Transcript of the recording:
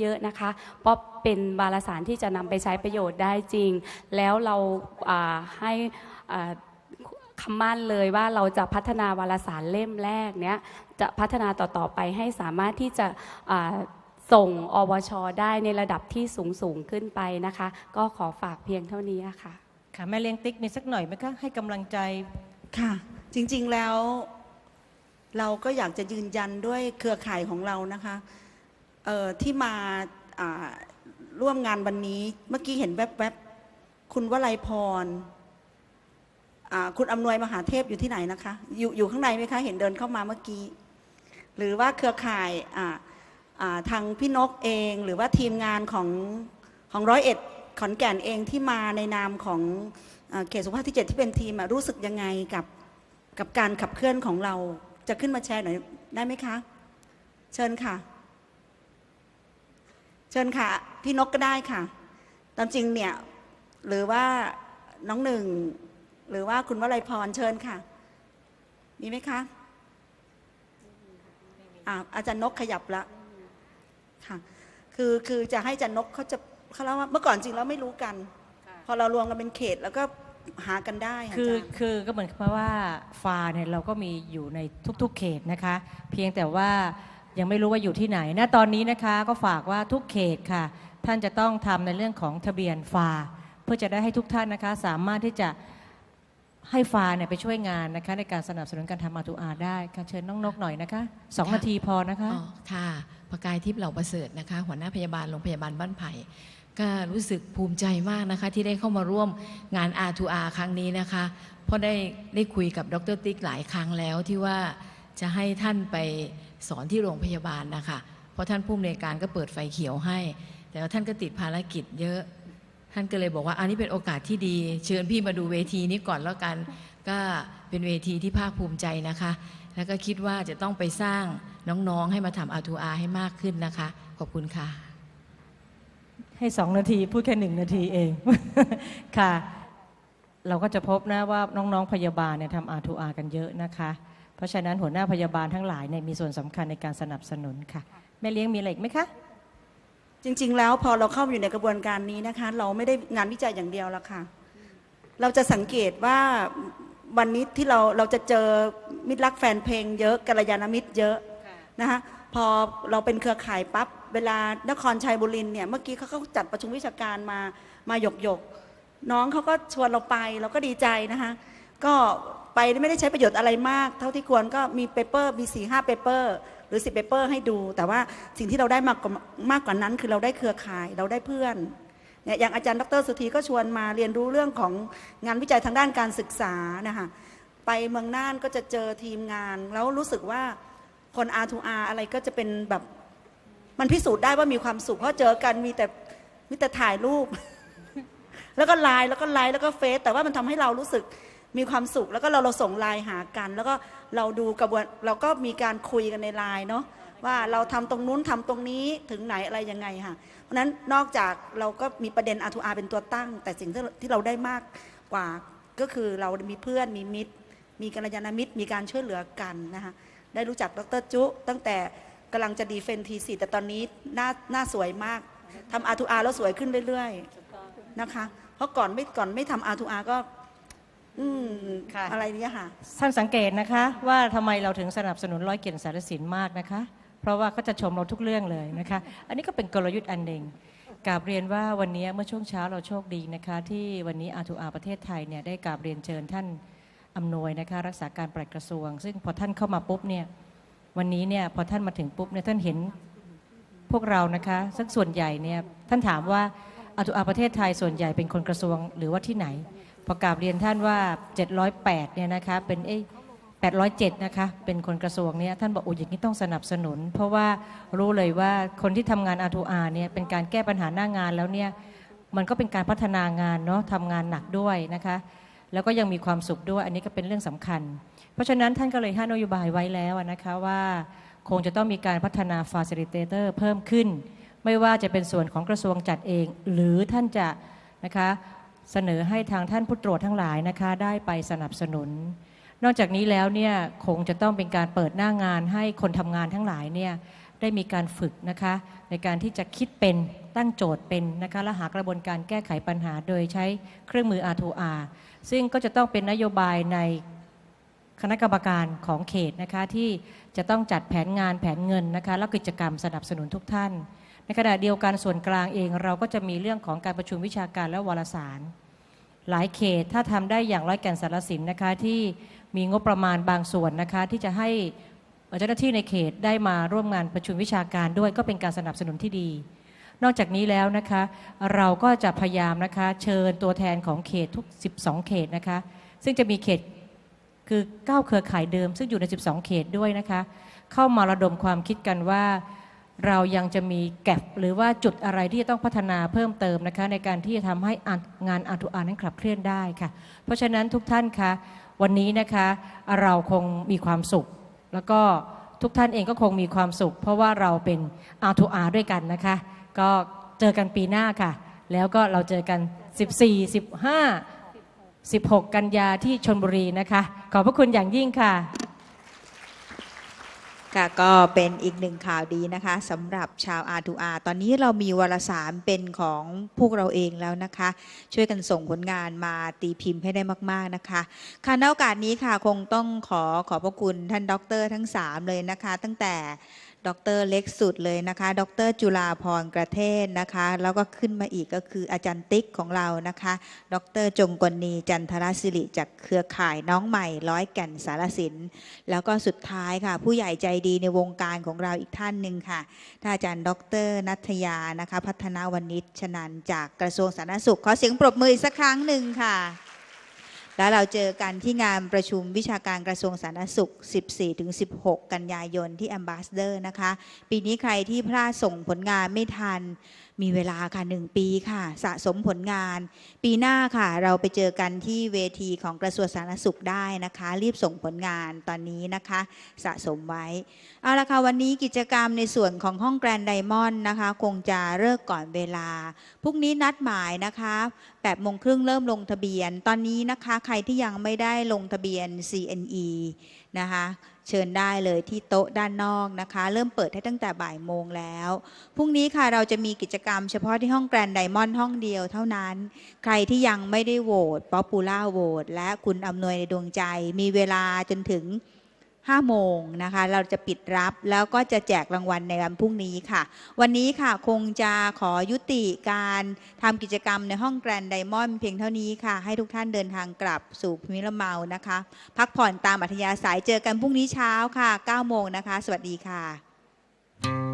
เยอะๆนะคะ เพราะเป็นวารสารที่จะนำไปใช้ประโยชน์ได้จริง แล้วเราอ่าให้อ่าคำมั่นเลยว่าเราจะพัฒนาวารสารเล่มแรกเนี้ยจะพัฒนาต่อๆไปให้สามารถที่จะอ่าส่งอวช ได้ในระดับที่สูงๆขึ้นไปนะคะ ก็ขอฝากเพียงเท่านี้ค่ะ ค่ะแม่เลี้ยงติ๊กมีสักหน่อยไหมคะให้กำลังใจ ค่ะ จริงๆแล้วเราก็อยากจะยืนยันด้วยเครือข่ายของเรานะคะ เอ่อที่มาอ่าร่วมงานวันนี้เมื่อกี้เห็นแวบๆคุณวลัยพรอ่าคุณอำนวยมหาเทพอยู่ที่ไหนนะคะ อยู่อยู่ข้างในไหมคะ เห็นเดินเข้ามาเมื่อกี้ หรือว่าเครือข่ายอ่าอ่าทางพี่นกเอง หรือว่าทีมงานของของร้อยเอ็ดขอนแก่นเองที่มาในนามของเอ่อเขตสุขภาพที่ 7 ที่เป็นทีมรู้สึกยังไงกับกับการขับเคลื่อนของเราจะขึ้นมาแชร์หน่อยได้ไหมคะ เชิญค่ะ เชิญค่ะ พี่นกก็ได้ค่ะ ตามจริงเนี่ย หรือว่าน้องหนึ่ง หรือว่าคุณวลัยพรเชิญค่ะ มีไหมคะอ่าอาจารย์นกขยับละค่ะ คือคือจะให้อาจารย์นกเขาจะเขาเล่าว่าเมื่อก่อนจริงแล้วไม่รู้กัน พอเรารวมกันเป็นเขตแล้วก็หากันได้ะคืออาจารย์คือก็เหมือนกับว่าฟาเนี่ยเราก็มีอยู่ในทุกๆเขตนะคะ เพียงแต่ว่า ยังไม่รู้ว่าอยู่ที่ไหนณตอนนี้นะคะก็ฝากว่าทุกเขตค่ะ ท่านจะต้องทำในเรื่องของทะเบียนฟาเพื่อจะได้ให้ทุกท่านนะคะ สามารถที่จะให้ฟาเนี่ยไปช่วยงานนะคะ ในการสนับสนุนการทำอาตูอาได้ค่ะเชิญน้องนกหน่อยนะคะสองนาทีพอนะคะอ๋อค่ะประกายทิพย์เหล่าประเสริฐนะคะ หัวหน้าพยาบาลโรงพยาบาลบ้านไผ่ก็รู้สึกภูมิใจมากนะคะ ที่ได้เข้ามาร่วมงาน R2R ครั้งนี้นะคะ เพราะได้ได้คุยกับดรติ๊กหลายครั้งแล้วที่ว่า จะให้ท่านไปสอนที่โรงพยาบาลนะคะ เพราะท่านผู้อำนวยการก็เปิดไฟเขียวให้ แต่ว่าท่านก็ติดภารกิจเยอะ ท่านก็เลยบอกว่าอันนี้เป็นโอกาสที่ดี เชิญพี่มาดูเวทีนี้ก่อนแล้วกัน ก็เป็นเวทีที่ภาคภูมิใจนะคะ แล้วก็คิดว่าจะต้องไปสร้างน้องๆ ให้มาทำ R2R ให้มากขึ้นนะคะ ขอบคุณค่ะ ให้สองนาทีพูดแค่หนึ่งนาทีเอง ค่ะ เราก็จะพบนะว่าน้องๆพยาบาลเนี่ยทำ R2R กันเยอะนะคะ เพราะฉะนั้นหัวหน้าพยาบาลทั้งหลายเนี่ยมีส่วนสำคัญในการสนับสนุนค่ะ แม่เลี้ยงมีอะไรอีกไหมคะ จริง ๆ แล้วพอเราเข้ามาอยู่ในกระบวนการนี้นะคะ เราไม่ได้งานวิจัยอย่างเดียวแล้วค่ะ เราจะสังเกตว่าวันนี้ที่เราเราจะเจอมิตรรักแฟนเพลงเยอะกัลยาณมิตรเยอะนะคะพอเราเป็นเครือข่ายปั๊บเวลานครชัยบุรีเนี่ยเมื่อกี้เขาก็จัดประชุมวิชาการมามาหยกหยกๆน้องเขาก็ชวนเราไปเราก็ดีใจนะคะก็ ไปไม่ได้ใช้ประโยชน์อะไรมาก เท่าที่ควรก็มีเปเปอร์มีสี่ห้าเปเปอร์หรือสิบเปเปอร์ให้ดู แต่ว่าสิ่งที่เราได้มากกว่ามากกว่านั้น คือเราได้เครือข่ายเราได้เพื่อนเนี่ยอย่างอาจารย์ดรสุธีก็ชวนมาเรียนรู้เรื่องของงานวิจัยทางด้านการศึกษานะคะไปเมืองน่านก็จะเจอทีมงาน แล้วรู้สึกว่าคน R2R อะไรก็จะเป็นแบบมันพิสูจน์ได้ว่ามีความสุขเพราะเจอกันมีแต่มีแต่ถ่ายรูป แล้วก็ไลน์แล้วก็ไลน์แล้วก็เฟซแต่ว่ามันทำให้เรารู้สึก มีความสุขแล้วก็เราเราส่งไลน์หากัน แล้วก็เราดูกระบวนเราก็มีการคุยกันในไลน์เนาะว่าเราทำตรงนู้นทำตรงนี้ถึงไหนอะไรยังไงค่ะ เพราะนั้นนอกจากเราก็มีประเด็น R2R เป็นตัวตั้ง แต่สิ่งที่ที่เราได้มากกว่าก็คือเรามีเพื่อนมีมิตร มีกัลยาณมิตรมีการช่วยเหลือกันนะคะได้รู้จักดรจุ ตั้งแต่กำลังจะดีเฟนทีสีแต่ตอนนี้หน้าหน้าสวยมากทำ R2R แล้วสวยขึ้นเรื่อยๆนะคะ เพราะก่อนไม่ก่อนไม่ทำ R2R ก็ อืมค่ะ อะไรเนี้ยค่ะ ท่านสังเกตนะคะว่าทำไมเราถึงสนับสนุนร้อยเกียรติสารสินมากนะคะ เพราะว่าเขาจะชมเราทุกเรื่องเลยนะคะ อันนี้ก็เป็นกลยุทธ์อันหนึ่งกราบเรียนว่าวันนี้เมื่อช่วงเช้าเราโชคดีนะคะ ที่วันนี้ R2R ประเทศไทยเนี่ยได้กราบเรียนเชิญท่านอำนวยนะคะ รักษาการปลัดกระทรวง ซึ่งพอท่านเข้ามาปุ๊บเนี่ยวันนี้เนี่ยพอท่านมาถึงปุ๊บเนี่ยท่านเห็น พวกเรานะคะซึ่งส่วนใหญ่เนี่ยท่านถามว่า R2R ประเทศไทยส่วนใหญ่เป็นคนกระทรวงหรือว่าที่ไหน พอกราบเรียนท่านว่า 708เนี่ยนะคะเป็นเอ้ย807 นะคะ เป็นคนกระทรวงเนี่ยท่านบอกโอ้อย่างนี้ต้องสนับสนุน เพราะว่ารู้เลยว่าคนที่ทำงาน R2R เนี่ยเป็นการแก้ปัญหาหน้างานแล้วเนี่ยมันก็เป็นการพัฒนางานเนาะทำงานหนักด้วยนะคะ แล้วก็ยังมีความสุขด้วยอันนี้ก็เป็นเรื่องสำคัญ เพราะฉะนั้นท่านก็เลยให้นโยบายไว้แล้วนะคะว่าคงจะต้องมีการพัฒนา Facilitator เพิ่มขึ้น ไม่ว่าจะเป็นส่วนของกระทรวงจัดเอง หรือท่านจะนะคะ เสนอให้ทางท่านผู้ตรวจทั้งหลายนะคะ ได้ไปสนับสนุน นอกจากนี้แล้วเนี่ยคงจะต้องเป็นการเปิดหน้างานให้คนทำงานทั้งหลายเนี่ยได้มีการฝึกนะคะ ในการที่จะคิดเป็นตั้งโจทย์เป็นนะคะและหากระบวนการแก้ไขปัญหาโดยใช้เครื่องมือ R2R ซึ่งก็จะต้องเป็นนโยบายในคณะกรรมการของเขตนะคะที่จะต้องจัดแผนงานแผนเงินนะคะและกิจกรรมสนับสนุนทุกท่าน ในขณะเดียวกันส่วนกลางเองเราก็จะมีเรื่องของการประชุมวิชาการและวารสาร หลายเขตถ้าทำได้อย่างร้อยแก่นสารสินนะคะที่มีงบประมาณบางส่วนนะคะที่จะให้เจ้าหน้าที่ในเขตได้มาร่วมงานประชุมวิชาการด้วยก็เป็นการสนับสนุนที่ดี นอกจากนี้แล้วนะคะเราก็จะพยายามนะคะเชิญตัวแทนของเขตทุก 12 เขตนะคะซึ่งจะมีเขตคือ 9 เครือข่ายเดิม ซึ่งอยู่ใน 12 เขตด้วยนะคะ เข้ามาระดมความคิดกันว่า เรายังจะมีแกลบหรือว่าจุดอะไรที่จะต้องพัฒนาเพิ่มเติมนะคะ ในการที่จะทำให้งานอาร์ทูอาร์นั้นขับเคลื่อนได้ค่ะ เพราะฉะนั้นทุกท่านคะวันนี้นะคะเราคงมีความสุข แล้วก็ทุกท่านเองก็คงมีความสุข เพราะว่าเราเป็น R2R ด้วยกันนะคะ ก็เจอกันปีหน้าค่ะ แล้วก็เราเจอกัน 14 15 16 กันยาที่ชนบุรีนะคะ ขอบพระคุณอย่างยิ่งค่ะ ค่ะก็เป็นอีกหนึ่งข่าวดีนะคะสำหรับชาวอาตูอาตอนนี้เรามีวารสารเป็นของพวกเราเองแล้วนะคะ ช่วยกันส่งผลงานมาตีพิมพ์ให้ได้มากๆนะคะค่ะในโอกาสนี้ค่ะคงต้องขอขอบพระคุณท่านด็อกเตอร์ทั้ง 3 เลยนะคะ ตั้งแต่ ด็อกเตอร์เล็กสุดเลยนะคะด็อกเตอร์จุฬาพรกระเทศนะคะ แล้วก็ขึ้นมาอีกก็คืออาจารย์ติ๊กของเรานะคะ ดรจงกลนีจันทรศิริจากเครือข่ายน้องใหม่ร้อยแก่นสารสิน แล้วก็สุดท้ายค่ะ ผู้ใหญ่ใจดีในวงการของเราอีกท่านหนึ่งค่ะท่านอาจารย์ ดรนัทยานะคะ พัฒนาวณิชชนันจากกระทรวงสาธารณสุข ขอเสียงปรบมืออีกสักครั้งหนึ่งค่ะ แล้วเราเจอกันที่งานประชุมวิชาการกระทรวงสาธารณสุข 14-16 กันยายนที่แอมบาสเดอร์นะคะ ปีนี้ใครที่พลาดส่งผลงานไม่ทันมีเวลาค่ะหนึ่งปีค่ะ สะสมผลงาน ปีหน้าค่ะ เราไปเจอกันที่เวทีของกระทรวงสาธารณสุขได้นะคะ รีบส่งผลงานตอนนี้นะคะ สะสมไว้ เอาละค่ะ วันนี้กิจกรรมในส่วนของห้องแกรนไดมอนด์นะคะ คงจะเลิกก่อนเวลาพรุ่งนี้นัดหมายนะคะ8โมงครึ่งเริ่มลงทะเบียน ตอนนี้นะคะ ใครที่ยังไม่ได้ลงทะเบียน CNE นะคะ เชิญได้เลยที่โต๊ะด้านนอกนะคะ เริ่มเปิดให้ตั้งแต่บ่ายโมงแล้ว พรุ่งนี้ค่ะเราจะมีกิจกรรมเฉพาะที่ห้องแกรนไดมอนด์ห้องเดียวเท่านั้น ใครที่ยังไม่ได้โหวตป๊อปปูล่าโหวตและคุณอำนวยในดวงใจมีเวลาจนถึง 5โมงนะคะ เราจะปิดรับแล้วก็จะแจกรางวัลในวันพรุ่งนี้ค่ะ วันนี้ค่ะคงจะขอยุติการทำกิจกรรมในห้องแกรนไดมอนด์เพียงเท่านี้ค่ะ ให้ทุกท่านเดินทางกลับสู่พิมิลเมานะคะ พักผ่อนตามอัธยาศัยเจอกันพรุ่งนี้เช้าค่ะ9โมงนะคะ สวัสดีค่ะ